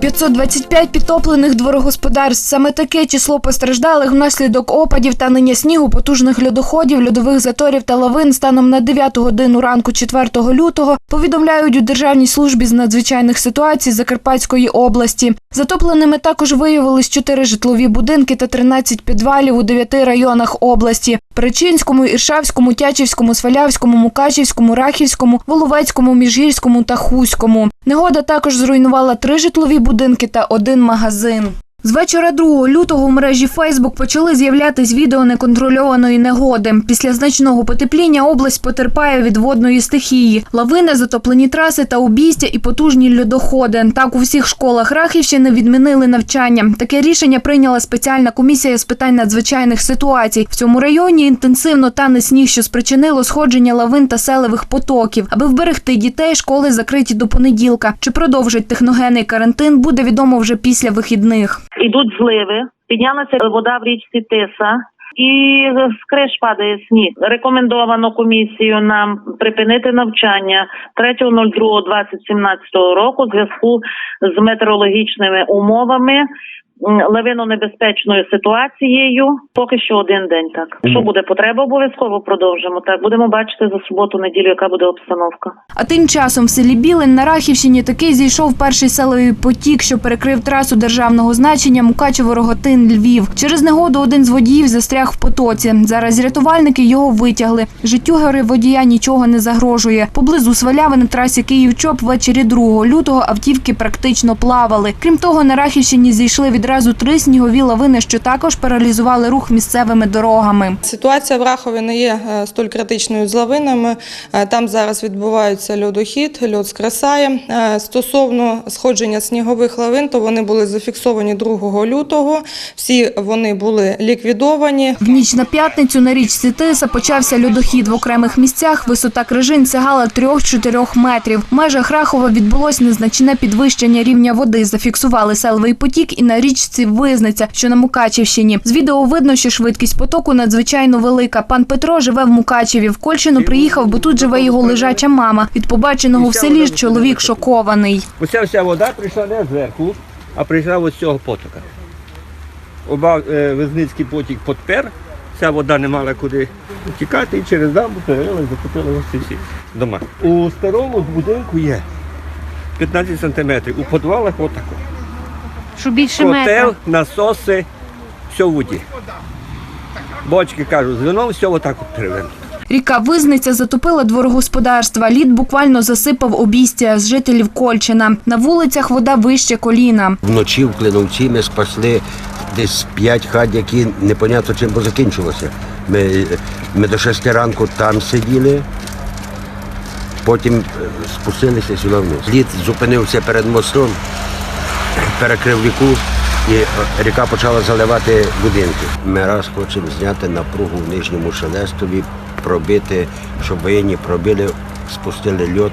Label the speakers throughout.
Speaker 1: 525 підтоплених дворогосподарств. Саме таке число постраждалих внаслідок опадів та ниня снігу, потужних льодоходів, льодових заторів та лавин станом на 9 годину ранку 4 лютого повідомляють у Державній службі з надзвичайних ситуацій Закарпатської області. Затопленими також виявились 4 житлові будинки та 13 підвалів у 9 районах області: Перечинському, Іршавському, Тячівському, Свалявському, Мукачівському, Рахівському, Воловецькому, Міжгірському та Хуському. Негода також зруйнувала три житлові будинки та один магазин. З вечора 2 лютого в мережі Фейсбук почали з'являтись відео неконтрольованої негоди. Після значного потепління область потерпає від водної стихії, лавини, затоплені траси та обійстя і потужні льодоходи. Так у всіх школах Рахівщини відмінили навчання. Таке рішення прийняла спеціальна комісія з питань надзвичайних ситуацій. В цьому районі інтенсивно тане сніг, що спричинило сходження лавин та селевих потоків. Аби вберегти дітей, школи закриті до понеділка. Чи продовжать техногенний карантин, буде відомо вже після вихідних.
Speaker 2: Ідуть зливи, піднялася вода в річці Тиса. І з криш падає сніг. Рекомендовано комісію нам припинити навчання 3.02.2017 року в зв'язку з метеорологічними умовами, лавинонебезпечною ситуацією. Поки що один день так. Що буде потреба, обов'язково продовжимо. Так будемо бачити за суботу, неділю, яка буде обстановка.
Speaker 1: А тим часом в селі Білин на Рахівщині таки зійшов перший селовий потік, що перекрив трасу державного значення Мукачево-Роготин Львів. Через негоду один з водіїв застряг в потоці. Зараз рятувальники його витягли. Життю гори водія нічого не загрожує. Поблизу сваляви на трасі Київ-Чоп ввечері 2 лютого автівки практично плавали. Крім того, на Рахівщині зійшли відразу три снігові лавини, що також паралізували рух місцевими дорогами.
Speaker 3: Ситуація в Рахові не є е, столь критичною з лавинами. Е, Там зараз відбувається льодохід, льод скресає. Е, Стосовно сходження снігових лавин, то вони були зафіксовані 2 лютого. Всі вони були ліквідовані.
Speaker 1: В ніч на п'ятницю на річці Тиса почався льодохід в окремих місцях. Висота крижин сягала 3-4 метрів. В межах Рахова відбулось незначне підвищення рівня води. Зафіксували селовий потік і на річці Визниця, що на Мукачівщині. З відео видно, що швидкість потоку надзвичайно велика. Пан Петро живе в Мукачеві. В Кольщину приїхав, бо тут живе його лежача мама. Від побаченого в селі ж чоловік шокований.
Speaker 4: Оця вся вода прийшла не зверху, а прийшла ось з цього потока. Оба е, Везницький потік подпер, ця вода не мала куди тікати і через дамбу ось ці всі дома. У старому будинку є 15 сантиметрів, у підвалах отако.
Speaker 1: Що більше
Speaker 4: Котел, насоси, все в воді. Бочки кажуть, з вином все отак от перевернуто.
Speaker 1: Ріка Визниця затопила дворогосподарства. Лід буквально засипав обійстя з жителів Кольчина. На вулицях вода вище коліна.
Speaker 5: Вночі в Клиновці ми спасли десь п'ять хат, які непонятно чим позакінчилося. Ми, ми до шести ранку там сиділи, потім е, спустилися сюди вниз. Лід зупинився перед мостом, перекрив ріку, і ріка почала заливати будинки. Ми раз хочемо зняти напругу в нижньому шелестові, пробити, щоб воєнні пробили, спустили льод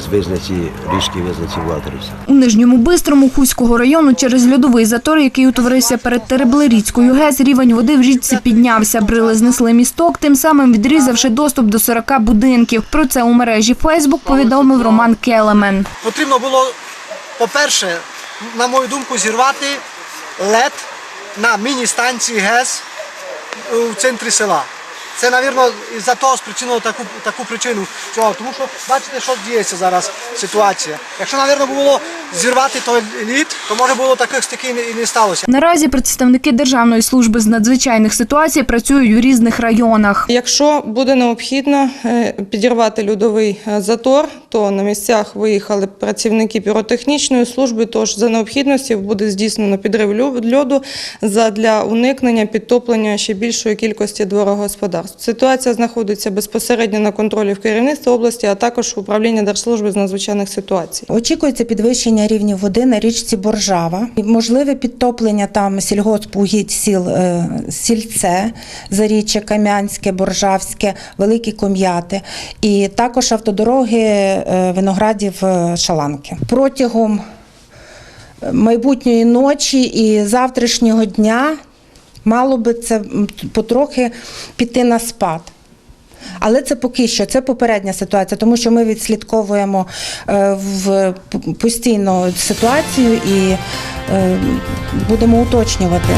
Speaker 5: з визнаці, річки визнаці в Латерівці.
Speaker 1: У Нижньому Бистрому Хуського району через льодовий затор, який утворився перед Тереблеріцькою ГЕС, рівень води в річці піднявся. Брили знесли місток, тим самим відрізавши доступ до 40 будинків. Про це у мережі Фейсбук повідомив Роман Келемен.
Speaker 6: Потрібно було, по-перше, на мою думку, зірвати лед на міні-станції ГЕС у центрі села. Це, мабуть, за того спричинило таку, таку причину. Чого? Тому що бачите, що діється зараз ситуація. Якщо, мабуть, було зірвати той лід, то може було таких стиків і не сталося.
Speaker 1: Наразі представники Державної служби з надзвичайних ситуацій працюють у різних районах.
Speaker 3: Якщо буде необхідно е, підірвати льодовий е, затор, то на місцях виїхали працівники піротехнічної служби. Тож за необхідності буде здійснено підрив льо- льоду для уникнення підтоплення ще більшої кількості дворогосподарств. Ситуація знаходиться безпосередньо на контролі в керівництві області, а також управління Держслужби з надзвичайних ситуацій.
Speaker 7: Очікується підвищення рівня води на річці Боржава, можливе підтоплення там сільгоспугідь сіл е, Сільце, Заріччя, Кам'янське, Боржавське, Великі Ком'яти і також автодороги виноградів е, Шаланки. Протягом майбутньої ночі і завтрашнього дня мало би це потрохи піти на спад. Але це поки що, це попередня ситуація, тому що ми відслідковуємо е, в постійно ситуацію і е, будемо уточнювати.